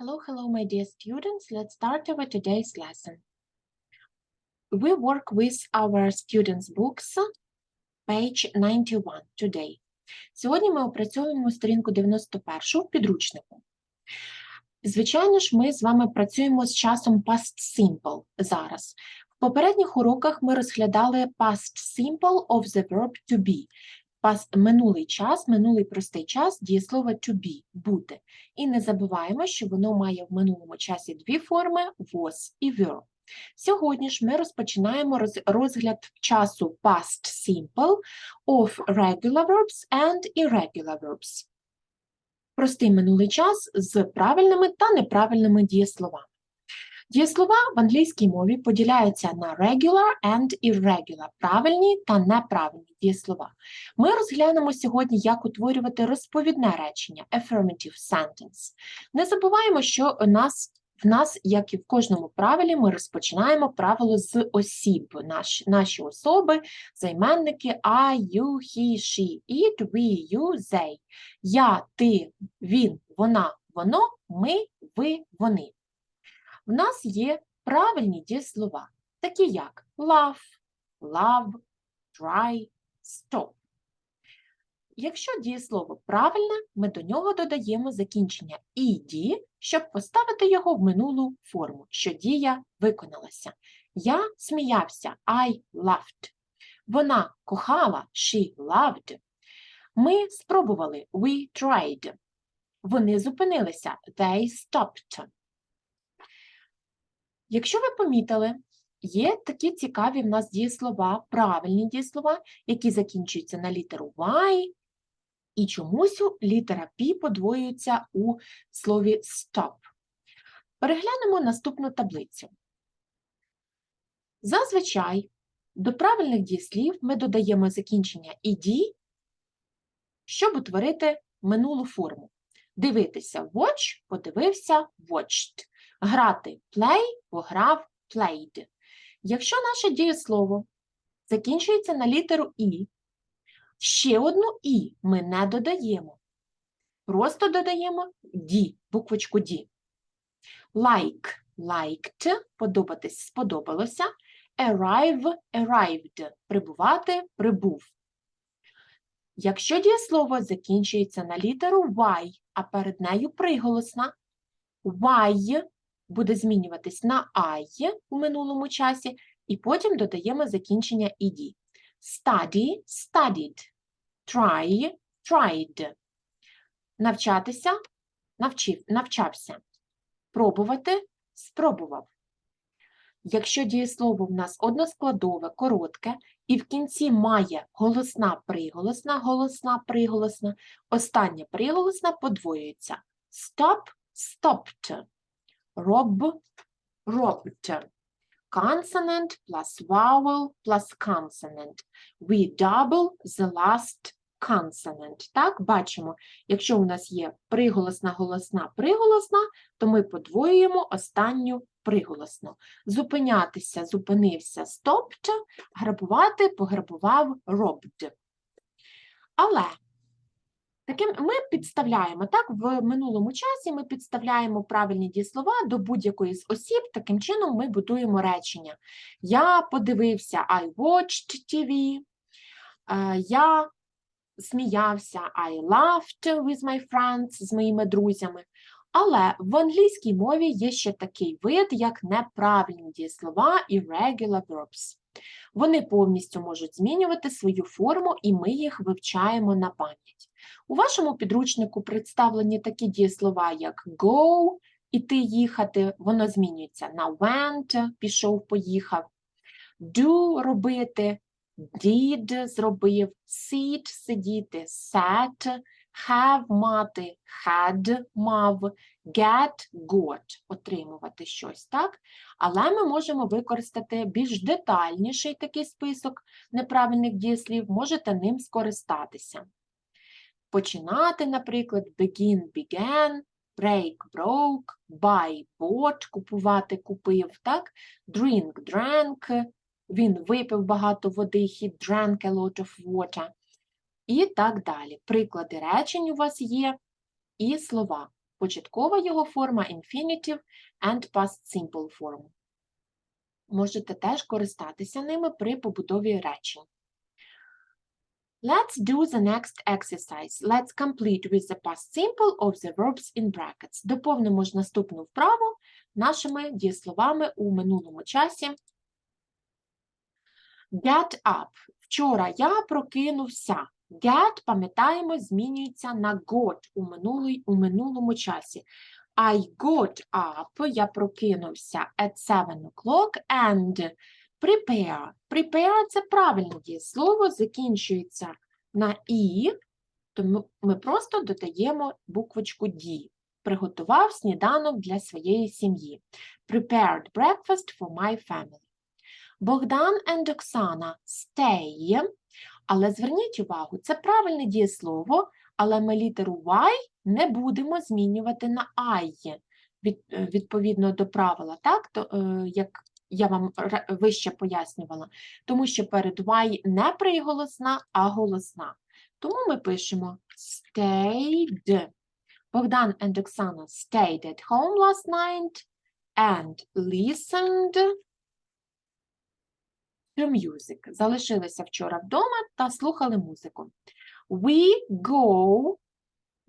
Hello, hello, my dear students. Let's start our today's lesson. We work with our students' books, page 91 today. Сьогодні ми опрацьовуємо сторінку 91 в підручнику. Звичайно ж, ми з вами працюємо з часом past simple зараз. В попередніх уроках ми розглядали past simple of the verb to be. Past, минулий час, минулий простий час, дієслово to be – бути. І не забуваємо, що воно має в минулому часі дві форми was і were. Сьогодні ж ми розпочинаємо роз- розгляд часу past simple of regular verbs and irregular verbs. Простий минулий час з правильними та неправильними дієсловами. Дієслова в англійській мові поділяються на regular and irregular – правильні та неправильні дієслова. Ми розглянемо сьогодні, як утворювати розповідне речення affirmative sentence. Не забуваємо, що у нас, в нас, як і в кожному правилі, ми розпочинаємо правило з осіб. Наші, наші особи, займенники I, you, he, she, it, we, you, they. Я, ти, він, вона, воно, ми, ви, вони. В нас є правильні дієслова, такі як love, love, try, stop. Якщо дієслово правильне, ми до нього додаємо закінчення «ed», щоб поставити його в минулу форму, що дія виконалася. Я сміявся I laughed. Вона кохала she loved. Ми спробували we tried. Вони зупинилися they stopped. Якщо ви помітили, є такі цікаві в нас дієслова, правильні дієслова, які закінчуються на літеру Y, і чомусь літера P подвоюється у слові stop. Переглянемо наступну таблицю. Зазвичай до правильних дієслів ми додаємо закінчення «ed», щоб утворити минулу форму. Дивитися watch, подивився watched. Грати play, пограв played. Якщо наше дієслово закінчується на літеру і, ще одну і ми не додаємо. Просто додаємо ді, буквочку ді. Like, liked, подобатись, сподобалося. Arrive, arrived, прибувати, прибув. Якщо дієслово закінчується на літеру Y, а перед нею приголосна, Y буде змінюватись на I у минулому часі, і потім додаємо закінчення «ed». Study – studied. Try – tried. Навчатися – навчив, навчався. Пробувати – спробував. Якщо дієслово в нас односкладове, коротке, і в кінці має голосна приголосна, голосна приголосна, остання приголосна подвоюється. Stop – stopped. Rob – robbed. Consonant plus vowel plus consonant. We double the last consonant. Так, бачимо, якщо у нас є приголосна, голосна, приголосна, то ми подвоюємо останню приголосну. Зупинятися, зупинився, stopped, грабувати, пограбував, robbed. Але таким ми підставляємо, так, в минулому часі ми підставляємо правильні дієслова до будь-якої з осіб, таким чином ми будуємо речення. Я подивився, I watched TV, е, я сміявся, I laughed with my friends, з моїми друзями. Але в англійській мові є ще такий вид, як неправильні дієслова irregular verbs. Вони повністю можуть змінювати свою форму, і ми їх вивчаємо на пам'ять. У вашому підручнику представлені такі дієслова, як go, іти їхати, воно змінюється на went, пішов, поїхав, do робити, did зробив, sit сидіти, sat, have мати, had мав, get got отримувати щось, так? Але ми можемо використати більш детальніший такий список неправильних дієслів, можете ним скористатися. Починати, наприклад, begin, began, break, broke, buy, bought, купувати, купив, так? Drink, drank, він випив багато води, he drank a lot of water. І так далі. Приклади речень у вас є і слова. початкова його форма infinitive and past simple form. Можете теж користатися ними при побудові речень. Let's do the next exercise. Let's complete with the past simple of the verbs in brackets. Доповнимо ж наступну вправу нашими дієсловами у минулому часі. Get up. Вчора я прокинувся. Get, пам'ятаємо, змінюється на got у, минулий, у минулому часі. I got up, я прокинувся at 7 o'clock and prepare. Prepare – це правильне дієслово, закінчується на і, тому ми просто додаємо буквочку D. Приготував сніданок для своєї сім'ї. Prepared breakfast for my family. Богдан and Оксана stay. Але зверніть увагу, це правильне дієслово, але ми літеру Y не будемо змінювати на I, е, відповідно до правила, так? То, е, як я вам вище пояснювала, тому що перед Y не приголосна, а голосна. Тому ми пишемо stayed. Богдан and Оксана stayed at home last night and listened to music. Залишилися вчора вдома та слухали музику. We go,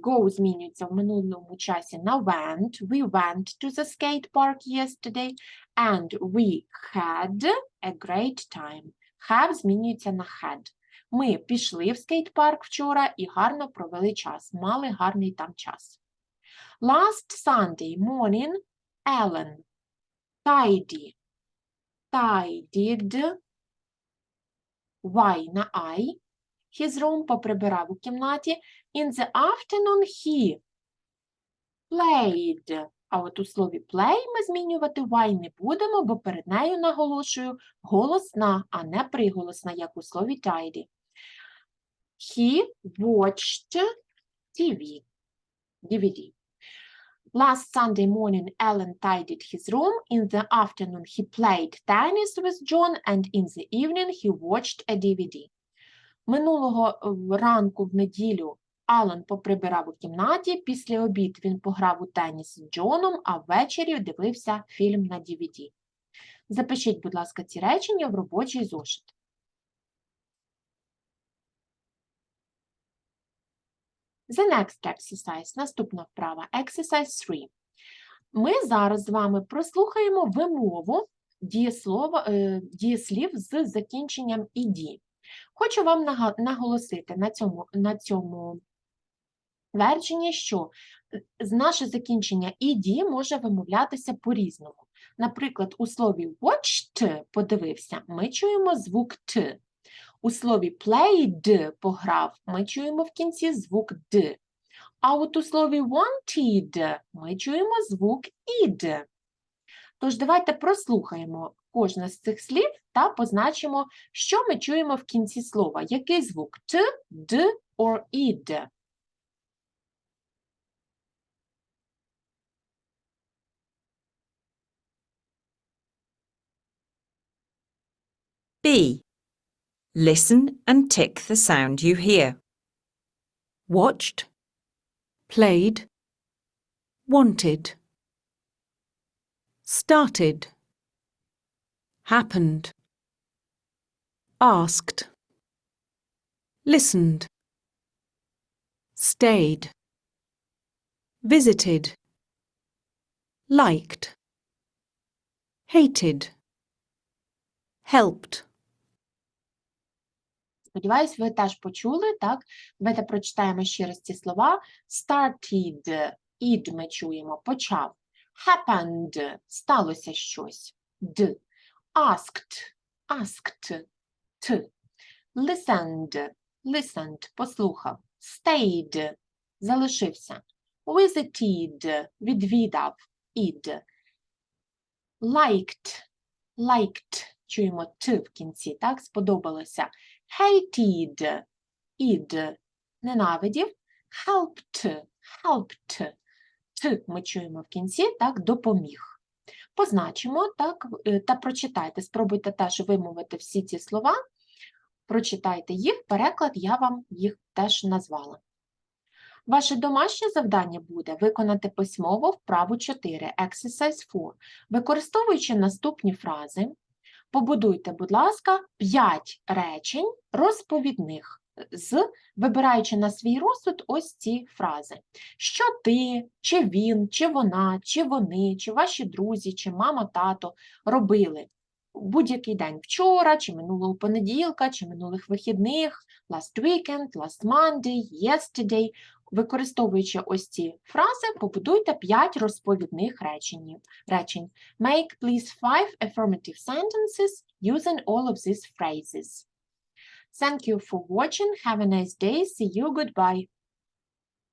go змінюється в минулому часі на went. We went to the skate park yesterday and we had a great time. Have змінюється на had. Ми пішли в скейт-парк вчора і гарно провели час. Мали гарний там час. Last Sunday morning, Ellen tidy, tidied, Y на I. His room поприбирав у кімнаті. In the afternoon he played. А от у слові play ми змінювати Y не будемо, бо перед нею, наголошую, голосна, а не приголосна, як у слові tidy. He watched TV. DVD. Last Sunday morning, Alan tidied his room. In the afternoon, he played tennis with John, and in the evening, he watched a DVD. Минулого е, ранку в неділю Алан поприбирав у кімнаті, після обід він пограв у теніс з Джоном, а ввечері дивився фільм на DVD. Запишіть, будь ласка, ці речення в робочий зошит. The next exercise. Наступна вправа. Exercise 3. Ми зараз з вами прослухаємо вимову е, дієслів з закінченням «іді». Хочу вам наголосити на цьому, на цьому твердженні, що е, з- наше закінчення «іді» може вимовлятися по-різному. Наприклад, у слові watched – подивився, ми чуємо звук «т». У слові played – пограв, ми чуємо в кінці звук «д». А от у слові wanted ми чуємо звук «ід». Тож давайте прослухаємо кожне з цих слів та позначимо, що ми чуємо в кінці слова. Який звук «т», «д» or «ід». B. Listen and tick the sound you hear. Watched, played, wanted, started, happened, asked, listened, stayed, visited, liked, hated, helped. Сподіваюсь, ви теж почули, так? Давайте прочитаємо ще раз ці слова. Started, ід ми чуємо, почав. Happened, сталося щось. Д. Asked, asked, т. Listened, listened, послухав. Stayed, залишився. Visited, відвідав, ід. Liked, liked, чуємо т в кінці, так? Сподобалося. Hated, ід, ненавидів. Helped, helped, т ми чуємо в кінці, так, допоміг. Позначимо, так, е, та прочитайте. Спробуйте теж вимовити всі ці слова. Прочитайте їх, переклад я вам їх теж назвала. Ваше домашнє завдання буде виконати письмово вправу 4, Exercise 4. Використовуючи наступні фрази, побудуйте, будь ласка, 5 речень розповідних, з, вибираючи на свій розсуд ось ці фрази. Що ти, чи він, чи вона, чи вони, чи ваші друзі, чи мама, тато робили будь-який день вчора, чи минулого понеділка, чи минулих вихідних, last weekend, last Monday, yesterday. Використовуючи ось ці фрази, побудуйте 5 розповідних речень. Make, please, five affirmative sentences using all of these phrases. Thank you for watching. Have a nice day. See you. Goodbye.